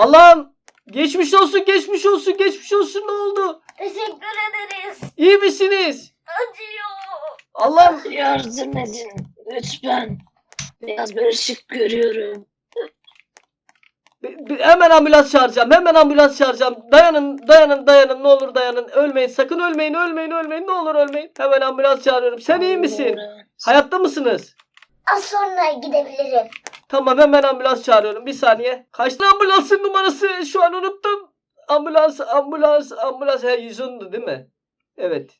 Allah'ım geçmiş olsun geçmiş olsun geçmiş olsun ne oldu? Teşekkür ederiz. İyi misiniz? Acıyor. Allah'ım Yardım edin lütfen. Biraz bir ışık görüyorum. bi- bi- hemen ambulans çağıracağım hemen ambulans çağıracağım. Dayanın dayanın dayanın ne olur dayanın ölmeyin sakın ölmeyin ölmeyin ölmeyin ne olur ölmeyin. Hemen ambulans çağırıyorum. Sen iyi misin? Hayatta mısınız? Az sonra gidebilirim. Tamam hemen ambulans çağırıyorum. Bir saniye. Kaçtı ambulansın numarası? Şu an unuttum. Ambulans, ambulans, ambulans. He 110'du değil mi? Evet.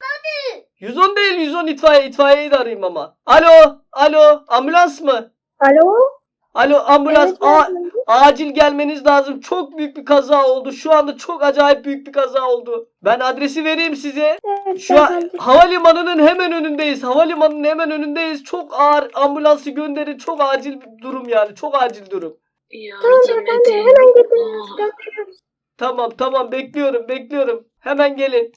110 değil 110 itfaiye. İtfaiyeyi de arayayım ama. Alo, alo. Ambulans mı? Alo? Alo ambulans. Evet. Acil gelmeniz lazım. Çok büyük bir kaza oldu. Şu anda çok acayip büyük bir kaza oldu. Ben adresi vereyim size. Evet, Şu an havalimanının hemen önündeyiz. Havalimanının hemen önündeyiz. Çok ağır ambulansı gönderin. Çok acil bir durum yani. Çok acil durum. Yardım Ben de edin. hemen geliyorum. Tamam tamam bekliyorum bekliyorum. Hemen gelin.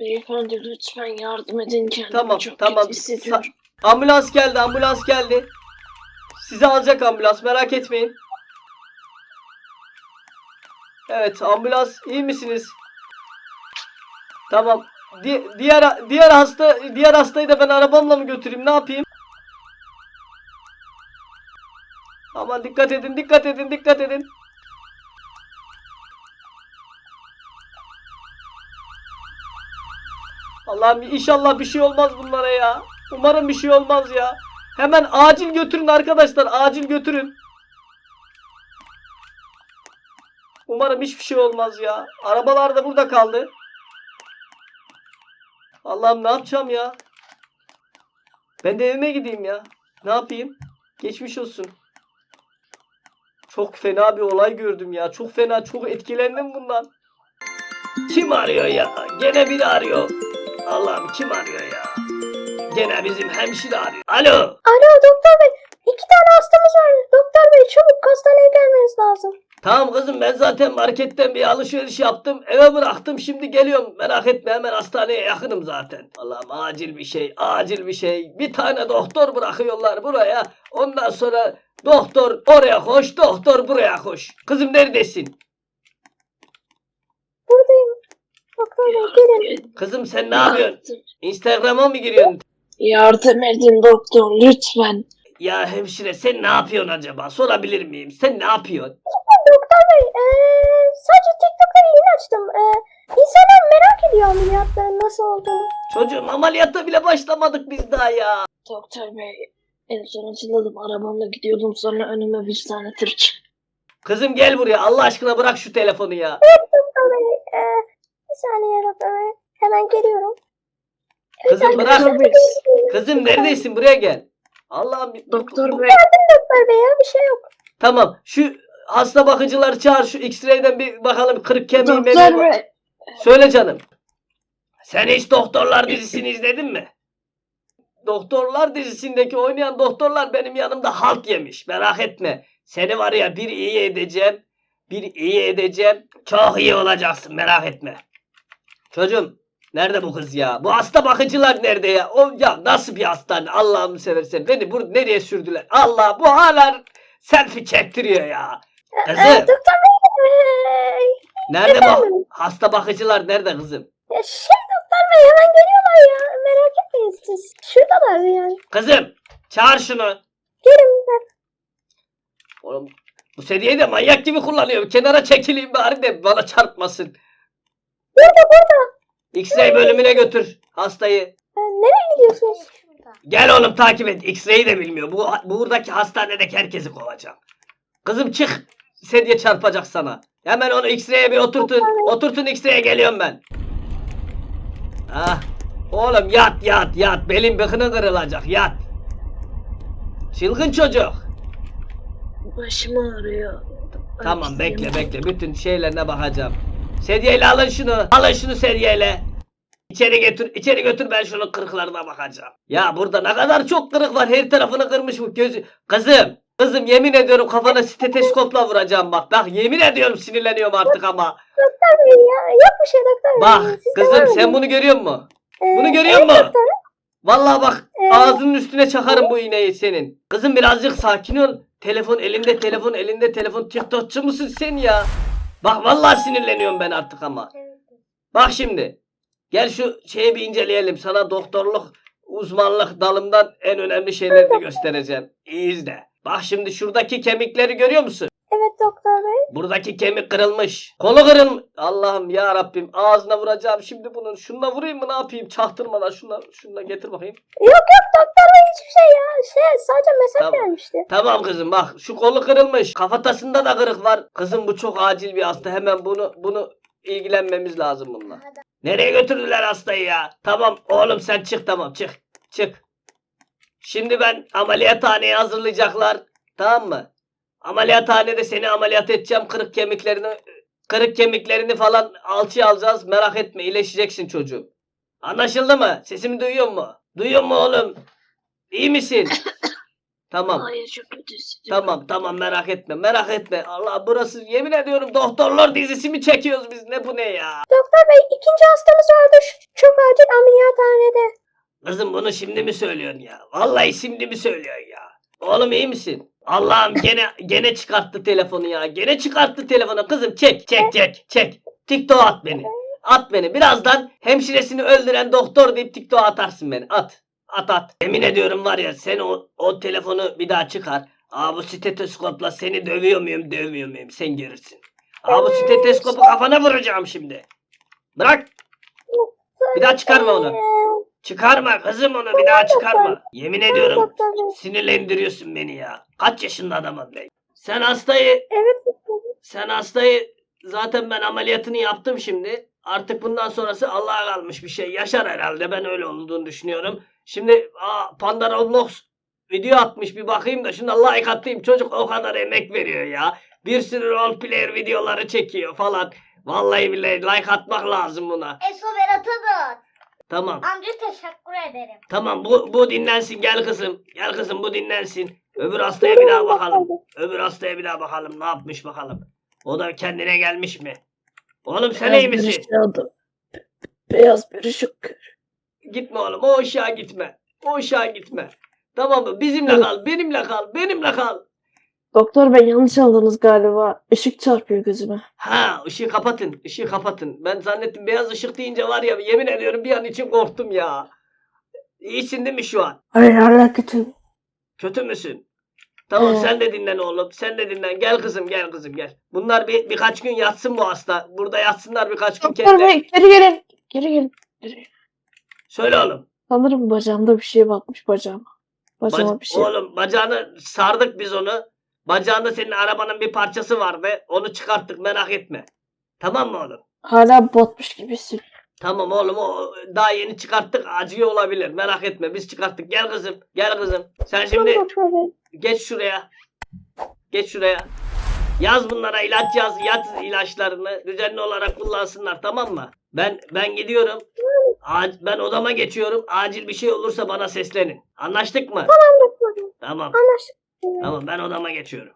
Beyefendi lütfen yardım edin kendimi Tamam, çok tamam. kötü hissediyorum. Ambulans geldi ambulans geldi. Sizi alacak ambulans merak etmeyin. Evet ambulans iyi misiniz? Tamam. Di- diğer diğer hasta diğer hastayı da ben arabamla mı götüreyim ne yapayım? Aman dikkat edin dikkat edin dikkat edin. Allah'ım inşallah bir şey olmaz bunlara ya. Umarım bir şey olmaz ya. Hemen acil götürün arkadaşlar. Acil götürün. Umarım hiçbir şey olmaz ya. Arabalar da burada kaldı. Allah'ım ne yapacağım ya? Ben de evime gideyim ya. Ne yapayım? Geçmiş olsun. Çok fena bir olay gördüm ya. Çok fena, çok etkilendim bundan. Kim arıyor ya? Gene biri arıyor. Allah'ım kim arıyor ya? Gene bizim hemşire arıyor. Alo. Alo doktor bey. İki tane hastamız var. Doktor bey çabuk hastaneye gelmeniz lazım. Tamam kızım ben zaten marketten bir alışveriş yaptım. Eve bıraktım şimdi geliyorum. Merak etme hemen hastaneye yakınım zaten. Allah'ım acil bir şey acil bir şey. Bir tane doktor bırakıyorlar buraya. Ondan sonra doktor oraya koş doktor buraya koş. Kızım neredesin? Buradayım. Doktor bey gelin. Kızım sen ne yapıyorsun? Instagram'a mı giriyorsun? yardım edin doktor lütfen. Ya hemşire sen ne yapıyorsun acaba? Sorabilir miyim? Sen ne yapıyorsun? Doktor bey eee, sadece TikTok'ta yayın açtım. Eee, insanlar merak ediyor ameliyatların nasıl olduğunu. Çocuğum ameliyatta bile başlamadık biz daha ya. Doktor bey en son hatırladım arabamla gidiyordum sonra önüme bir tane tır çıktı. Kızım gel buraya Allah aşkına bırak şu telefonu ya. Doktor bey eee, bir saniye doktor bey. Hemen geliyorum. Kızım bırak. Kızım neredesin buraya gel. Allah'ım. doktor bu- bey Doktor bey ya bir şey yok. Tamam şu hasta bakıcıları çağır şu x-ray'den bir bakalım kırık kemiği doktor memiği- bey Söyle canım. Sen hiç Doktorlar dizisini izledin mi? Doktorlar dizisindeki oynayan doktorlar benim yanımda halt yemiş. Merak etme. Seni var ya bir iyi edeceğim. Bir iyi edeceğim. Çok iyi olacaksın merak etme. Çocuğum nerede bu kız ya? Bu hasta bakıcılar nerede ya? O ya nasıl bir hastane? Allah'ımı seversen beni bur nereye sürdüler? Allah bu hala selfie çektiriyor ya. Kızım doktor bey nerede bu efendim? hasta bakıcılar nerede kızım? ya şey doktor bey hemen geliyorlar ya. Merak etmeyin siz. Şuradalar yani. Kızım çağır şunu. Gelin ben. Oğlum bu sedyeyi de manyak gibi kullanıyor. Kenara çekileyim bari de bana çarpmasın. Burada burada. X-ray bölümüne götür hastayı. Eee, nereye gidiyorsunuz? Gel oğlum takip et. X-ray'i de bilmiyor. Bu buradaki hastanedeki herkesi kovacağım. Kızım çık. Sedye çarpacak sana. Hemen onu X-ray'e bir oturtun. Oturtun X-ray'e geliyorum ben. Ah. Oğlum yat yat yat. Belin bıkını kırılacak yat. Çılgın çocuk. başım ağrıyor. Tamam bekle bekle. Bütün şeylerine bakacağım. Sedyeyle alın şunu. Alın şunu sedyeyle. İçeri götür, içeri götür ben şunun kırıklarına bakacağım. Ya burada ne kadar çok kırık var. Her tarafını kırmış bu gözü. Kızım, kızım yemin ediyorum kafana steteskopla vuracağım bak. Bak yemin ediyorum sinirleniyorum artık ama. Doktor bey ya. Bir şey doktor bey. Bak Siz devam kızım edin. sen bunu görüyor musun? Eee, Bunu görüyor evet musun? Vallahi bak Ee? ağzının üstüne çakarım bu iğneyi senin. Kızım birazcık sakin ol. Telefon elinde telefon elinde telefon. TikTokçu musun sen ya? Bak vallahi sinirleniyorum ben artık ama. Bak şimdi. Gel şu şeyi bir inceleyelim. Sana doktorluk uzmanlık dalımdan en önemli şeylerini göstereceğim. İyi izle. Bak şimdi şuradaki kemikleri görüyor musun? Evet doktor bey. Buradaki kemik kırılmış. Kolu kırılmış. Allah'ım ya Rabbim ağzına vuracağım şimdi bunun. Şununla vurayım mı ne yapayım? Çaktırmadan şunla şunla getir bakayım. Yok yok doktor bey hiçbir şey ya. Şey sadece mesaj Tamam. gelmişti. Tamam kızım bak şu kolu kırılmış. Kafatasında da kırık var. Kızım bu çok acil bir hasta. Hemen bunu bunu ilgilenmemiz lazım bununla. Nereye götürdüler hastayı ya? Tamam oğlum sen çık tamam çık. Çık. Şimdi ben ameliyathaneye hazırlayacaklar. Tamam mı? Ameliyathanede seni ameliyat edeceğim. Kırık kemiklerini kırık kemiklerini falan alçıya alacağız. Merak etme iyileşeceksin çocuğum. Anlaşıldı mı? Sesimi duyuyor mu? Duyuyor mu oğlum? İyi misin? tamam. Hayır çok kötü hissediyorum. Tamam tamam merak etme merak etme. Allah burası yemin ediyorum doktorlar dizisi mi çekiyoruz biz ne bu ne ya? Doktor bey ikinci hastamız vardı. Çok acil ameliyathanede. Kızım bunu şimdi mi söylüyorsun ya? Vallahi şimdi mi söylüyorsun ya? Oğlum iyi misin? Allah'ım gene gene çıkarttı telefonu ya. Gene çıkarttı telefonu. Kızım çek çek çek çek. TikTok at beni. At beni. Birazdan hemşiresini öldüren doktor deyip TikTok atarsın beni. At. At at. Emin ediyorum var ya sen o, o telefonu bir daha çıkar. Aa bu stetoskopla seni dövüyor muyum dövmüyor muyum sen görürsün. Aa bu stetoskopu kafana vuracağım şimdi. Bırak. Bir daha çıkarma onu. Çıkarma kızım onu bir daha çıkarma. Yemin ediyorum sinirlendiriyorsun beni ya. Kaç yaşında adamım ben. Sen hastayı Evet sen hastayı zaten ben ameliyatını yaptım şimdi. Artık bundan sonrası Allah'a kalmış bir şey. Yaşar herhalde ben öyle olduğunu düşünüyorum. Şimdi aa, Panda Roblox video atmış bir bakayım da şuna like atayım. Çocuk o kadar emek veriyor ya. Bir sürü role player videoları çekiyor falan. Vallahi billahi like atmak lazım buna. Eso Berat'a da. Tamam. Amca teşekkür ederim. Tamam bu, bu dinlensin gel kızım. Gel kızım bu dinlensin. Öbür hastaya bir daha bakalım. Öbür hastaya bir daha bakalım ne yapmış bakalım. O da kendine gelmiş mi? Oğlum sen iyi misin? ışığı Beyaz bir ışık. Gitme oğlum o ışığa gitme. O ışığa gitme. Tamam mı? Bizimle kal. Benimle kal. Benimle kal. Doktor bey yanlış aldınız galiba. Işık çarpıyor gözüme. Ha ışığı kapatın. ışığı kapatın. Ben zannettim beyaz ışık deyince var ya yemin ediyorum bir an için korktum ya. İyisin değil mi şu an? Hayır hala kötü. Kötü müsün? Tamam Ee. sen de dinlen oğlum. Sen de dinlen. Gel kızım gel kızım gel. Bunlar bir birkaç gün yatsın bu hasta. Burada yatsınlar birkaç gün. Doktor kendi- bey geri gelin. Geri gelin. Geri. Söyle oğlum. Sanırım bacağımda bir şey batmış bacağıma. Bacağıma Bac- bir şey. Oğlum bacağını sardık biz onu. Bacağında senin arabanın bir parçası vardı. Onu çıkarttık merak etme. Tamam mı oğlum? Hala batmış gibi hissediyorum. Tamam oğlum o daha yeni çıkarttık acıyor olabilir. Merak etme biz çıkarttık. Gel kızım. Gel kızım. Sen şimdi geç şuraya. Geç şuraya. Yaz bunlara ilaç yaz. Yaz ilaçlarını düzenli olarak kullansınlar tamam mı? Ben ben gidiyorum. Ben odama geçiyorum. Acil bir şey olursa bana seslenin. Anlaştık mı? Tamam. Tamam. Anlaştık. Tamam ben odama geçiyorum.